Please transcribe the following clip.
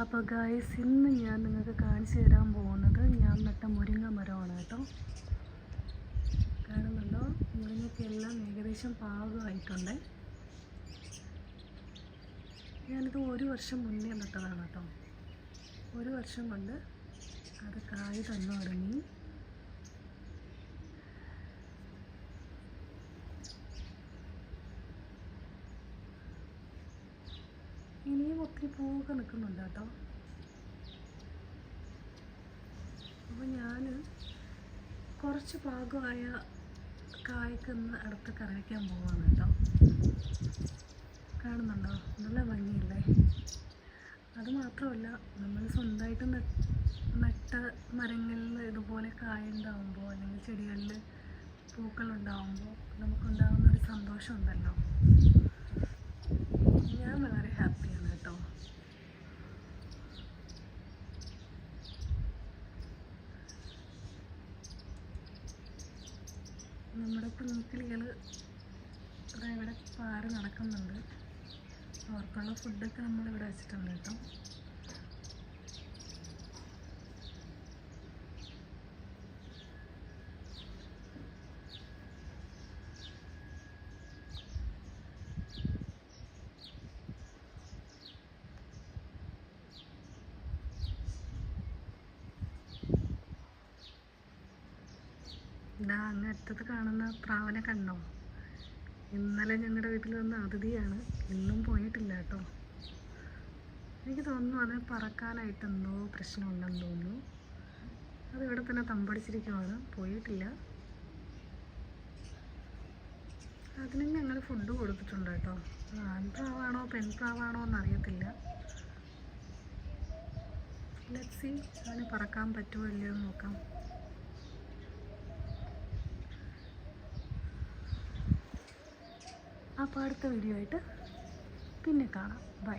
അപ്പോൾ ഗായ്സ് ഇന്ന് ഞാൻ നിങ്ങൾക്ക് കാണിച്ചു തരാൻ പോകുന്നത് ഞാൻ നട്ട മുരിങ്ങ മരമാണ് കേട്ടോ. കാണുന്നുണ്ടോ? മുരിങ്ങയ്ക്കെല്ലാം ഏകദേശം പാകമായിട്ടുണ്ട്. ഞാനിത് ഒരു വർഷം മുന്നേ നട്ടതാണ് കേട്ടോ. ഒരു വർഷം കൊണ്ട് അത് കായ് തന്നു തുടങ്ങി. ഇനിയും ഒത്തിരി പൂവൊക്കെ നിൽക്കുന്നുണ്ട് കേട്ടോ. അപ്പോൾ ഞാൻ കുറച്ച് പാകമായ കായ്ക്കൊന്ന് അടുത്ത് കറിവയ്ക്കാൻ പോവാണ് കേട്ടോ. കാണുന്നുണ്ടോ? നല്ല ഭംഗിയില്ലേ? അത് മാത്രമല്ല നമ്മൾ സ്വന്തമായിട്ട് നട്ട മരങ്ങളിൽ ഇതുപോലെ കായ ഉണ്ടാവുമ്പോൾ അല്ലെങ്കിൽ ചെടികളിൽ പൂക്കളുണ്ടാവുമ്പോൾ നമുക്കുണ്ടാകുന്ന ഒരു സന്തോഷമുണ്ടല്ലോ ഞാൻ വളരെ ഹാപ്പിയാണ് കേട്ടോ നമ്മുടെ കുഞ്ഞിക്കിളികൾ ഇവിടെ പാറി നടക്കുന്നുണ്ട്. അവർക്കുള്ള ഫുഡൊക്കെ നമ്മളിവിടെ വെച്ചിട്ടുണ്ട് കേട്ടോ. ഇതാ അങ്ങ് അറ്റത്ത് കാണുന്ന പ്രാവനെ കണ്ടോ? ഇന്നലെ ഞങ്ങളുടെ വീട്ടിൽ വന്ന അതിഥിയാണ്. ഇന്നും പോയിട്ടില്ല കേട്ടോ. എനിക്ക് തോന്നുന്നു അത് പറക്കാനായിട്ട് എന്തോ പ്രശ്നമുണ്ടെന്ന് തോന്നുന്നു. അത് ഇവിടെ തന്നെ തമ്പടിച്ചിരിക്കുവാണ്. പോയിട്ടില്ല. അതിന് ഞങ്ങൾ ഫുഡ് കൊടുത്തിട്ടുണ്ട് കേട്ടോ. ആൺപ്രാവാണോ പെൺപ്രാവാണോ എന്നറിയത്തില്ല. ലെറ്റ്സി അവന് പറക്കാൻ പറ്റുമോ ഇല്ലയോ നോക്കാം. അപ്പോൾ അടുത്ത വീഡിയോ ആയിട്ട് പിന്നെ കാണാം. ബൈ